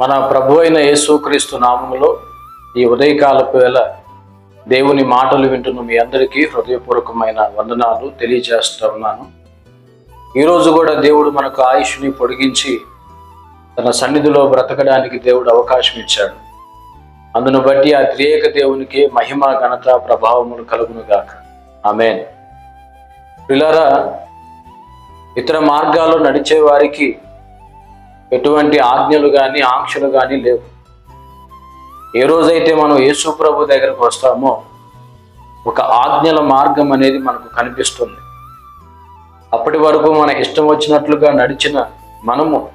మన ప్రభు అయిన యేసుక్రీస్తు నామములో ఈ ఉదయకాలపు వేళ దేవుని మాటలు వింటున్న మీ అందరికీ హృదయపూర్వకమైన వందనాలు తెలియజేస్తూ ఉన్నాను. ఈరోజు కూడా దేవుడు మనకు ఆయుష్ని పొడిగించి తన సన్నిధిలో బ్రతకడానికి దేవుడు అవకాశం ఇచ్చాడు. అందును బట్టి ఆ త్రియేక దేవునికి మహిమ ఘనత ప్రభావములు కలుగునుగాక ఆమెన్. పిల్లరా ఇతర మార్గాల్లో నడిచే వారికి ఎటువంటి ఆజ్ఞలు కానీ ఆంక్షలు కానీ లేవు. ఏ రోజైతే మనం యేసు ప్రభు దగ్గరకు వస్తామో ఒక ఆజ్ఞల మార్గం అనేది మనకు కనిపిస్తుంది. అప్పటి వరకు మన ఇష్టం వచ్చినట్లుగా నడిచిన మనము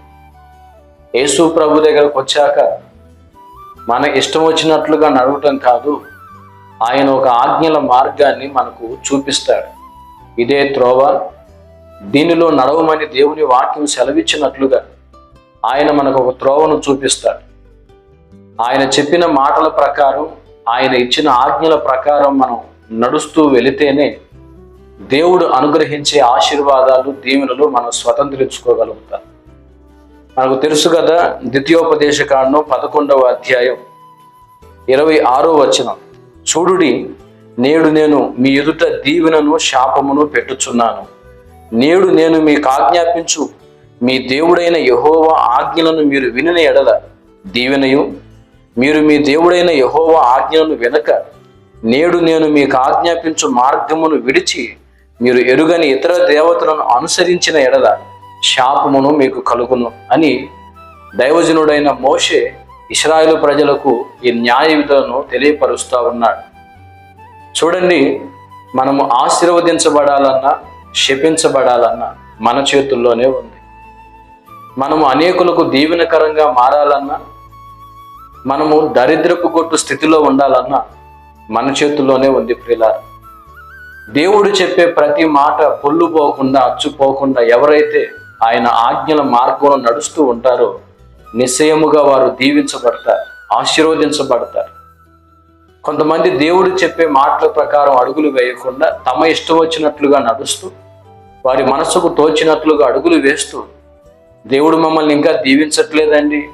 యేసు ప్రభు దగ్గరకు వచ్చాక మన ఇష్టం వచ్చినట్లుగా నడవటం కాదు ఆయన ఒక ఆజ్ఞల మార్గాన్ని మనకు చూపిస్తాడు. ఇదే త్రోవ దీనిలో నడవమని దేవుని వాక్యం సెలవిచ్చినట్లుగా ఆయన మనకు ఒక త్రోవను చూపిస్తాడు. ఆయన చెప్పిన మాటల ప్రకారం ఆయన ఇచ్చిన ఆజ్ఞల ప్రకారం మనం నడుస్తూ వెళితేనే దేవుడు అనుగ్రహించే ఆశీర్వాదాలు దీవెనలు మనం స్వతంత్రించుకోగలుగుతాం. మనకు తెలుసు కదా ద్వితీయోపదేశ కాండం పదకొండవ అధ్యాయం ఇరవై ఆరో వచనం. చూడుడి నేడు నేను మీ ఎదుట దీవెనను శాపమును పెట్టుచున్నాను. నేడు నేను మీకు ఆజ్ఞాపించు మీ దేవుడైన యహోవా ఆజ్ఞలను మీరు వినిన ఎడల దీవెనయు. మీరు మీ దేవుడైన యహోవా ఆజ్ఞలను వెనక. నేడు నేను మీకు ఆజ్ఞాపించు మార్గమును విడిచి మీరు ఎరుగని ఇతర దేవతలను అనుసరించిన ఎడల శాపమును మీకు కలుగును అని దైవజనుడైన మోషే ఇస్రాయేలు ప్రజలకు ఈ న్యాయ విధులను తెలియపరుస్తూ ఉన్నాడు. చూడండి మనము ఆశీర్వదించబడాలన్నా శపించబడాలన్నా మన చేతుల్లోనే ఉంది. మనము అనేకులకు దీవెనకరంగా మారాలన్నా మనము దరిద్రపు కొట్టు స్థితిలో ఉండాలన్నా మన చేతుల్లోనే ఉంది ప్రియులారా. దేవుడు చెప్పే ప్రతి మాట పొల్లు పోకుండా అచ్చుపోకుండా ఎవరైతే ఆయన ఆజ్ఞల మార్గంలో నడుస్తూ ఉంటారో నిశ్చయముగా వారు దీవించబడతారు ఆశీర్వదించబడతారు. కొంతమంది దేవుడు చెప్పే మాటల ప్రకారం అడుగులు వేయకుండా తమ ఇష్టం వచ్చినట్లుగా నడుస్తూ వారి మనసుకు తోచినట్లుగా అడుగులు వేస్తూ దేవుడు మమ్మల్ని ఇంకా దీవించట్లేదండి.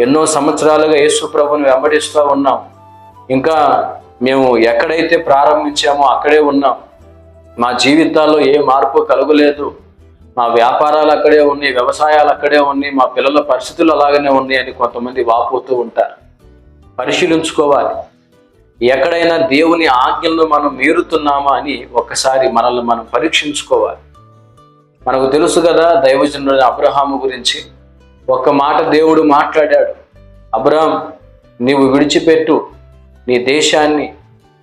ఎన్నో సంవత్సరాలుగా యేసు ప్రభుని వెంబడిస్తూ ఉన్నాం. ఇంకా మేము ఎక్కడైతే ప్రారంభించామో అక్కడే ఉన్నాం. మా జీవితాల్లో ఏ మార్పు కలగలేదు. మా వ్యాపారాలు అక్కడే ఉన్నాయి వ్యవసాయాలు అక్కడే ఉన్నాయి మా పిల్లల పరిస్థితులు అలాగనే ఉన్నాయి అని కొంతమంది వాపోతూ ఉంటారు. పరిశీలించుకోవాలి. ఎక్కడైనా దేవుని ఆజ్ఞలను మనం మీరుతున్నామా అని ఒక్కసారి మనల్ని మనం పరీక్షించుకోవాలి. మనకు తెలుసు కదా దైవజనుడు అబ్రహాము గురించి. ఒక్క మాట దేవుడు మాట్లాడాడు. అబ్రహాం నీవు విడిచిపెట్టు. నీ దేశాన్ని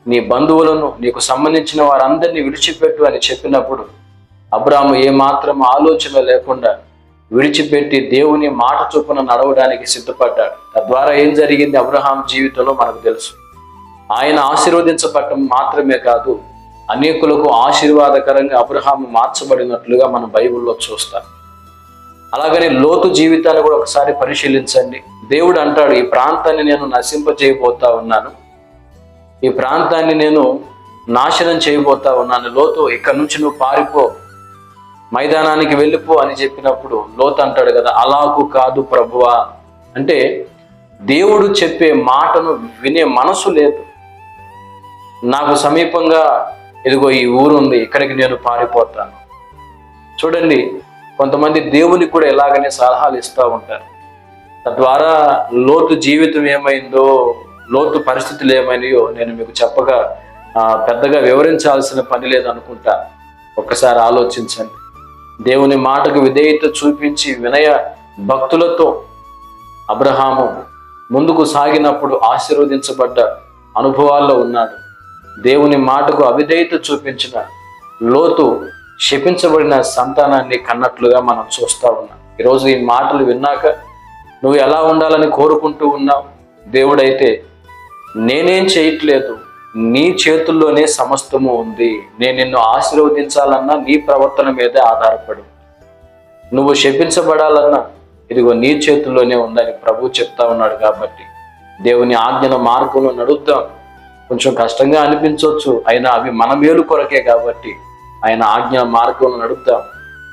నీ బంధువులను నీకు సంబంధించిన వారందరినీ విడిచిపెట్టు అని చెప్పినప్పుడు అబ్రాము ఏమాత్రం ఆలోచన లేకుండా విడిచిపెట్టి దేవుని మాట చొప్పున నడవడానికి సిద్ధపడ్డాడు. తద్వారా ఏం జరిగింది అబ్రహాం జీవితంలో మనకు తెలుసు. ఆయన ఆశీర్వదించబడటం మాత్రమే కాదు అనేకులకు ఆశీర్వాదకరంగా అబ్రహాము మార్చబడినట్లుగా మనం బైబిల్లో చూస్తాం. అలాగనే లోతు జీవితాన్ని కూడా ఒకసారి పరిశీలించండి. దేవుడు అంటాడు ఈ ప్రాంతాన్ని నేను నశింపజేయబోతా ఉన్నాను. ఈ ప్రాంతాన్ని నేను నాశనం చేయబోతా ఉన్నాను. లోతు ఇక్కడ నుంచి నువ్వు పారిపో. మైదానానికి వెళ్ళిపో అని చెప్పినప్పుడు లోతు అంటాడు కదా అలాకు కాదు ప్రభువా. అంటే దేవుడు చెప్పే మాటను వినే మనసు లేదు. నాకు సమీపంగా ఇదిగో ఈ ఊరు ఉంది ఇక్కడికి నేను పారిపోతాను. చూడండి కొంతమంది దేవునికి కూడా ఎలాగనే సలహాలు ఇస్తూ ఉంటారు. తద్వారా లోతు జీవితం ఏమైందో లోతు పరిస్థితులు ఏమైనాయో నేను మీకు చెప్పగా పెద్దగా వివరించాల్సిన పని లేదనుకుంటా. ఒక్కసారి ఆలోచించండి. దేవుని మాటకు విధేయత చూపించి వినయ భక్తులతో అబ్రహాము ముందుకు సాగినప్పుడు ఆశీర్వదించబడ్డ అనుభవాల్లో ఉన్నాడు. దేవుని మాటకు అవిధేయత చూపించిన లోతు శపించబడిన సంతానాన్ని కన్నట్లుగా మనం చూస్తా ఉన్నాం. ఈరోజు ఈ మాటలు విన్నాక నువ్వు ఎలా ఉండాలని కోరుకుంటూ ఉన్నావు? దేవుడైతే నేనేం చేయట్లేదు నీ చేతుల్లోనే సమస్తము ఉంది. నేను నిన్ను ఆశీర్వదించాలన్నా నీ ప్రవర్తన మీదే ఆధారపడి. నువ్వు శపించబడాలన్నా ఇదిగో నీ చేతుల్లోనే ఉందని ప్రభు చెప్తా ఉన్నాడు కాబట్టి దేవుని ఆజ్ఞల మార్గంలో నడుద్దాం. కొంచెం కష్టంగా అనిపించవచ్చు. అయినా అవి మన మేలు కొరకే కాబట్టి ఆయన ఆజ్ఞ మార్గంలో నడుపుతాం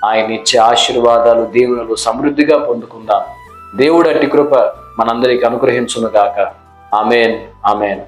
ఆయన ఇచ్చే ఆశీర్వాదాలు దీవెనలు సమృద్ధిగా పొందుకుందాం. దేవుడు అట్టి కృప మనందరికి అనుగ్రహించునుగాక. Amen amen.